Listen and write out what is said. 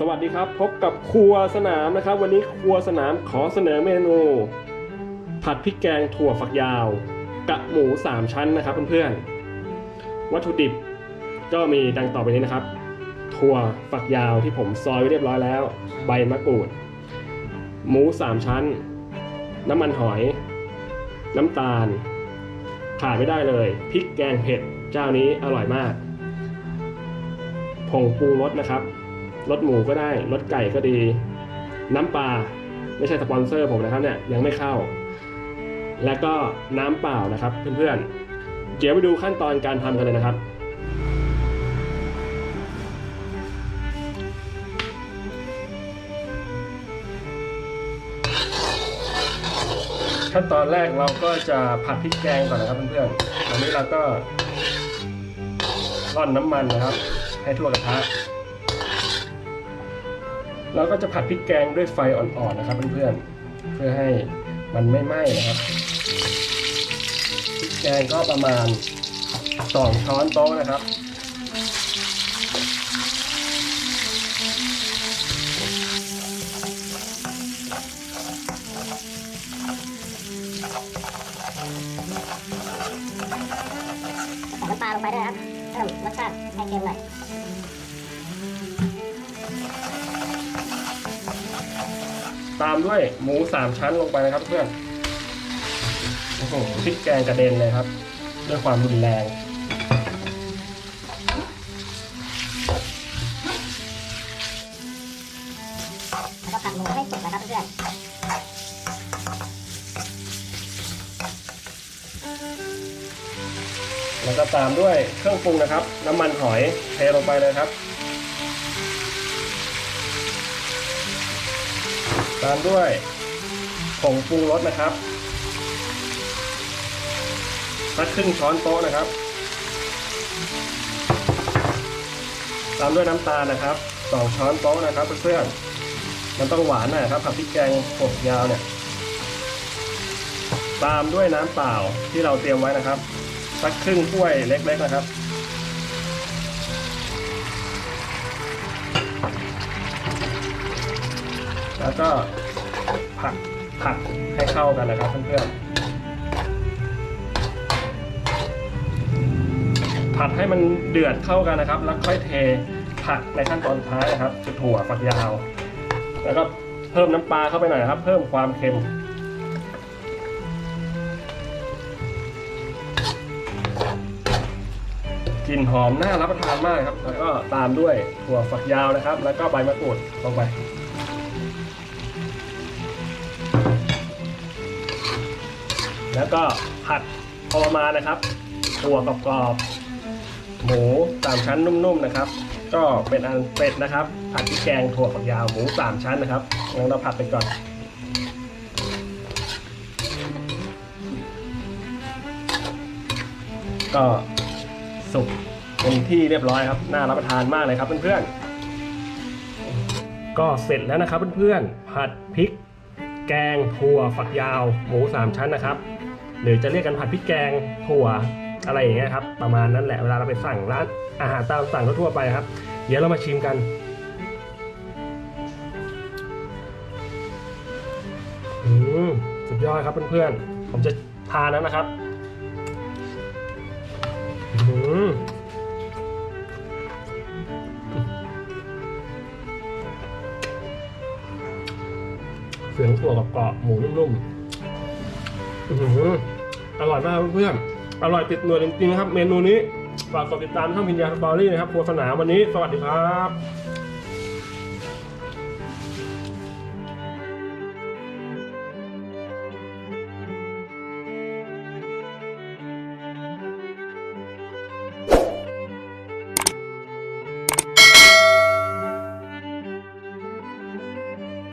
สวัสดีครับ พบกับครัวสนามนะครับ วันนี้ครัวสนามขอเสนอเมนู ผัดพริกแกงถั่วฝักยาวกะหมู 3 ชั้นนะครับเพื่อนๆวัตถุดิบก็มีดังต่อไปนี้นะครับ ถั่วฝักยาวที่ผมซอยไว้เรียบร้อยแล้ว ใบมะกรูด หมู 3 ชั้น น้ำมันหอย น้ำตาลขาดไม่ได้เลยพริกแกงเผ็ดเจ้านี้อร่อยมากผงปรุงรสนะครับ รสหมูก็ได้รสไก่ก็ดี น้ำปลาไม่ใช่สปอนเซอร์ผมนะครับเนี่ยยังไม่เข้า และก็น้ำเปล่านะครับเพื่อนๆเดี๋ยวไปดูขั้นตอนการทำกันเลยนะครับขั้นตอนแรกเราก็จะผัดพริกแกงก่อนนะครับเพื่อนๆอันนี้เราก็ร่อนน้ำมันนะครับ ให้ทั่วกระทะ เราก็จะผัดพริกแกงด้วยไฟอ่อนๆนะครับเพื่อนๆเพื่อให้มันไม่ไหม้นะครับพริกแกงก็ประมาณสองช้อนโต๊ะนะครับใส่น้ำปลาลงไปด้วยนะครับเพิ่มรสชาติให้เค็มหน่อย ตามด้วยหมูสามชั้นลงไปนะครับเพื่อนโอ้โหพริกแกงกระเด็นเลยครับ ด้วยความรุนแรงแล้วก็ผัดหมูให้สุกนะครับเพื่อนแล้วก็ตามด้วยเครื่องปรุงนะครับ น้ำมันหอยเทลงไปเลยครับ ตามด้วยผงปรุงรสนะครับสักครึ่งช้อนโต๊ะนะครับ ตามด้วยน้ำตาลนะครับสองช้อนโต๊ะนะครับเพื่อนๆมันต้องหวานหน่อยครับผัดพริกแกงผดยาวเนี่ย ตามด้วยน้ำเปล่าที่เราเตรียมไว้นะครับสักครึ่งถ้วยเล็ก ๆนะครับ แล้วก็ผัดผัดให้เข้ากันนะครับเพื่อนๆผัดให้มันเดือดเข้ากันนะครับ แล้วค่อยเทผักในขั้นตอนท้ายนะครับคือถั่วฝักยาว แล้วก็เพิ่มน้ำปลาเข้าไปหน่อยนะครับ เพิ่มความเค็มกลิ่นหอมน่ารับประทานมากครับ แล้วก็ตามด้วยถั่วฝักยาวนะครับ แล้วก็ใบมะกรูดลงไป แล้วก็ผัดพอประมาณนะครับถั่วกรอบๆหมูสามชั้นนุ่มๆนะครับ ก็เป็นอันเสร็จนะครับ ผัดพริกแกงถั่วฝักยาวหมูสามชั้นนะครับงั้นเราผัดไปก่อนก็สุกเป็นที่เรียบร้อยครับน่ารับประทานมากเลยครับเพื่อนๆก็เสร็จแล้วนะครับเพื่อนๆผัดพริก แกงถั่วฝักยาว หมูสามชั้นนะครับ หรือจะเรียกกันผัดพริกแกงถั่วอะไรอย่างเงี้ยครับประมาณนั้นแหละเวลาเราไปสั่งร้านอาหารตามสั่งทั่วไปครับ เดี๋ยวเรามาชิมกัน อืมสุดยอดครับเพื่อนๆ ผมจะทานแล้วนะครับ อืม เสียงถั่วกับกรอบหมูนุ่มๆอื้อหืออร่อยมากเพื่อนอร่อยติดหนวดจริงๆครับ เมนูนี้ฝากกดติดตามช่องพิญญาสตอรี่นะครับครัวสนามวันนี้ สวัสดีครับ